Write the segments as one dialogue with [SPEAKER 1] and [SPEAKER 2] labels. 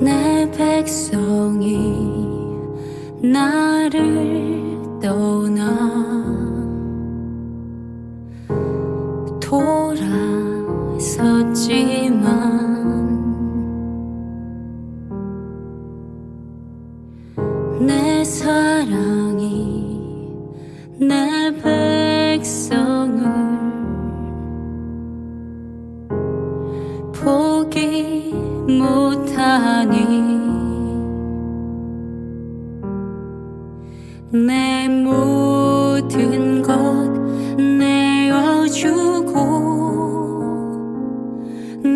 [SPEAKER 1] 내 백성이 나를 떠나 돌아섰지만 내 사랑이 내 백성을 포기 못하니 내 모든 것 내어주고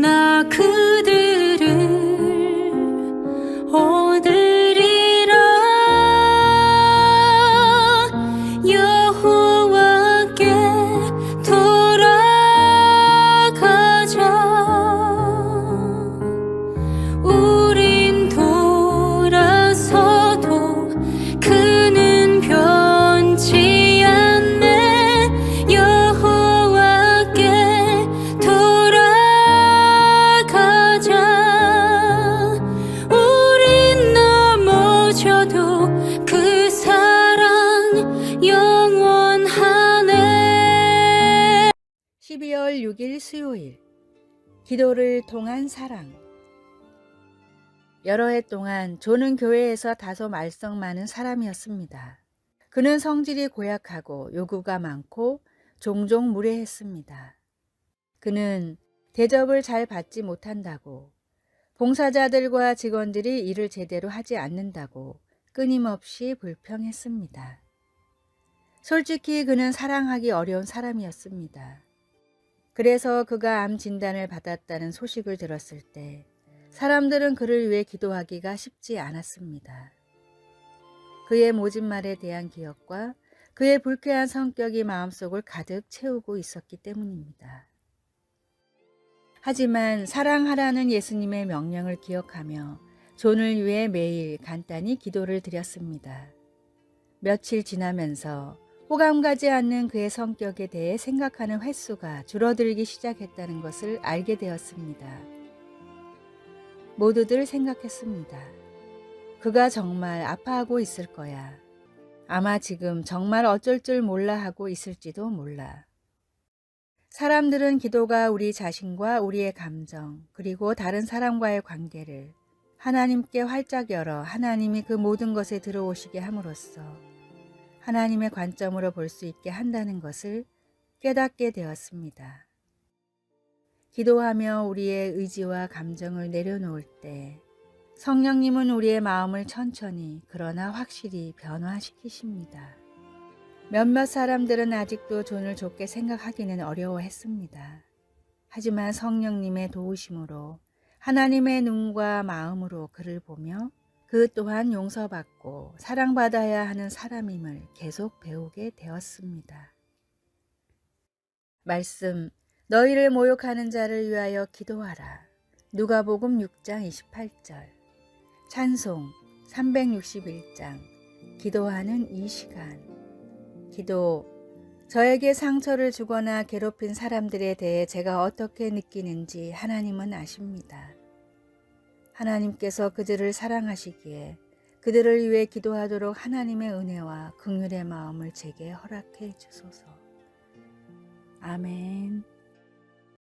[SPEAKER 1] 나 그
[SPEAKER 2] 6일 수요일 기도를 통한 사랑 여러 해 동안 조는 교회에서 다소 말썽 많은 사람이었습니다. 그는 성질이 고약하고 요구가 많고 종종 무례했습니다. 그는 대접을 잘 받지 못한다고 봉사자들과 직원들이 일을 제대로 하지 않는다고 끊임없이 불평했습니다. 솔직히 그는 사랑하기 어려운 사람이었습니다. 그래서 그가 암 진단을 받았다는 소식을 들었을 때 사람들은 그를 위해 기도하기가 쉽지 않았습니다. 그의 모진 말에 대한 기억과 그의 불쾌한 성격이 마음속을 가득 채우고 있었기 때문입니다. 하지만 사랑하라는 예수님의 명령을 기억하며 존을 위해 매일 간단히 기도를 드렸습니다. 며칠 지나면서 호감 가지 않는 그의 성격에 대해 생각하는 횟수가 줄어들기 시작했다는 것을 알게 되었습니다. 모두들 생각했습니다. 그가 정말 아파하고 있을 거야. 아마 지금 정말 어쩔 줄 몰라 하고 있을지도 몰라. 사람들은 기도가 우리 자신과 우리의 감정, 그리고 다른 사람과의 관계를 하나님께 활짝 열어 하나님이 그 모든 것에 들어오시게 함으로써 하나님의 관점으로 볼 수 있게 한다는 것을 깨닫게 되었습니다. 기도하며 우리의 의지와 감정을 내려놓을 때 성령님은 우리의 마음을 천천히 그러나 확실히 변화시키십니다. 몇몇 사람들은 아직도 존을 좋게 생각하기는 어려워했습니다. 하지만 성령님의 도우심으로 하나님의 눈과 마음으로 그를 보며 그 또한 용서받고 사랑받아야 하는 사람임을 계속 배우게 되었습니다. 말씀 너희를 모욕하는 자를 위하여 기도하라. 누가복음 6장 28절. 찬송 361장. 기도하는 이 시간. 기도 저에게 상처를 주거나 괴롭힌 사람들에 대해 제가 어떻게 느끼는지 하나님은 아십니다. 하나님께서 그들을 사랑하시기에 그들을 위해 기도하도록 하나님의 은혜와 긍휼의 마음을 제게 허락해 주소서. 아멘.